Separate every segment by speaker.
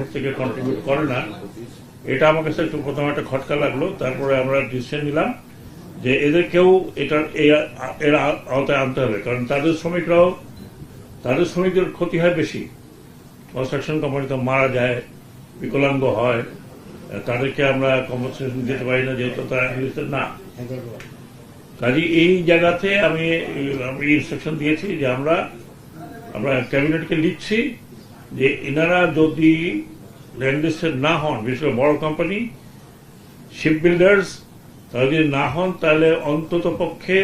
Speaker 1: Pocket থেকে contribute করে না। এটা আমার কাছে একটু প্রথমে একটা খটকা লাগল, তারপরে আমরা ডিসিশন নিলাম যে এদেরকেও এটার এর আওতায় আনতে হবে, কারণ তাদের শ্রমিকরাও, তাদের শ্রমিকদের ক্ষতি হয় বেশি। কনস্ট্রাকশন কোম্পানিতে মারা যায়, বিকলাঙ্গ হয়, তাদেরকে আমরা কম্পনসেশন দিতে পারি না, যেহেতু তারা enlisted না। কাজে এই জায়গাতে আমি আমি ইনস্ট্রাকশন দিয়েছি যে আমরা আমরা ক্যাবিনেটকে লিখছি যে এনারা যদি ল্যান্ডলিস্টেড না হন, বিশেষ করে বড় কোম্পানি শিপ বিল্ডার্স তারা যদি না হন, তাহলে অন্তত পক্ষে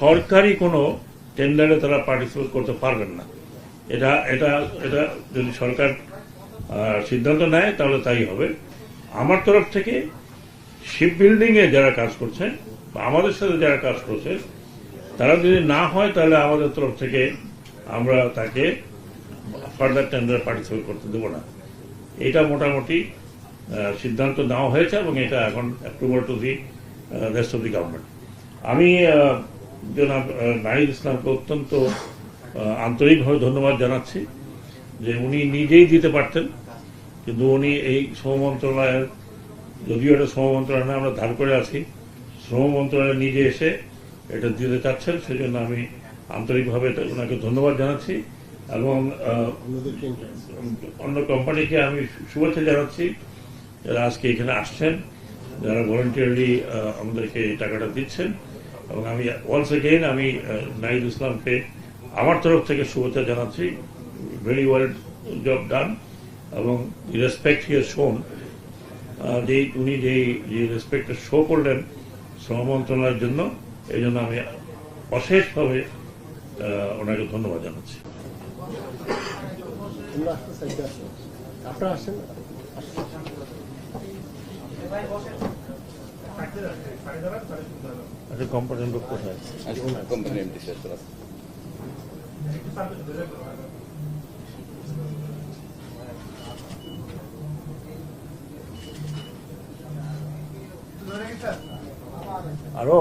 Speaker 1: সরকারি কোনো টেন্ডারে তারা পার্টিসিপেট করতে পারবেন না। এটা এটা এটা যদি সরকার সিদ্ধান্ত নেয়, তাহলে তাই হবে। আমার তরফ থেকে শিপ বিল্ডিংয়ে যারা কাজ করছেন, বা আমাদের সাথে যারা কাজ করছে তারা যদি না হয়, তাহলে আমাদের তরফ থেকে আমরা তাকে ফার্দার টেন্ডার পার্টিসিপেট করতে দেবো না। এটা মোটামুটি সিদ্ধান্ত নেওয়া হয়েছে এবং এটা এখন approval to the rest of the government আমি জনাব নাহিদ ইসলামকে অত্যন্ত আন্তরিকভাবে ধন্যবাদ জানাচ্ছি যে উনি নিজেই দিতে পারতেন। কিন্তু উনি এই শ্রম মন্ত্রণালয়ের যদিও এটা শ্রম মন্ত্রণালয় না, আমরা ধার করে আছি শ্রম মন্ত্রণালয় নিজে এসে এটা দিতে চাচ্ছেন সেজন্য আমি আন্তরিকভাবে ওনাকে ধন্যবাদ জানাচ্ছি। এবং অন্য কোম্পানিকে আমি শুভেচ্ছা জানাচ্ছি যারা আজকে এখানে আসছেন যারা ভলেন্টিয়ারলি আমাদেরকে টাকাটা দিচ্ছেন। এবং আমি ওয়ান্স এগেইন আমি নাহিদ ইসলামকে আমার তরফ থেকে শুভেচ্ছা জানাচ্ছি। ভেরি ওয়েল জব ডান এবং রেসপেক্ট হিয়ার শোন যে উনি যে যে রেসপেক্টটা শো করলেন শ্রম মন্ত্রণালয়ের জন্য এই জন্য আমি অশেষভাবে ওনাকে ধন্যবাদ জানাচ্ছি।
Speaker 2: আপনারা
Speaker 1: আচ্ছা লোক কোথায়?
Speaker 3: কোম্পানি এমডি
Speaker 1: আরও?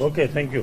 Speaker 1: Okay thank you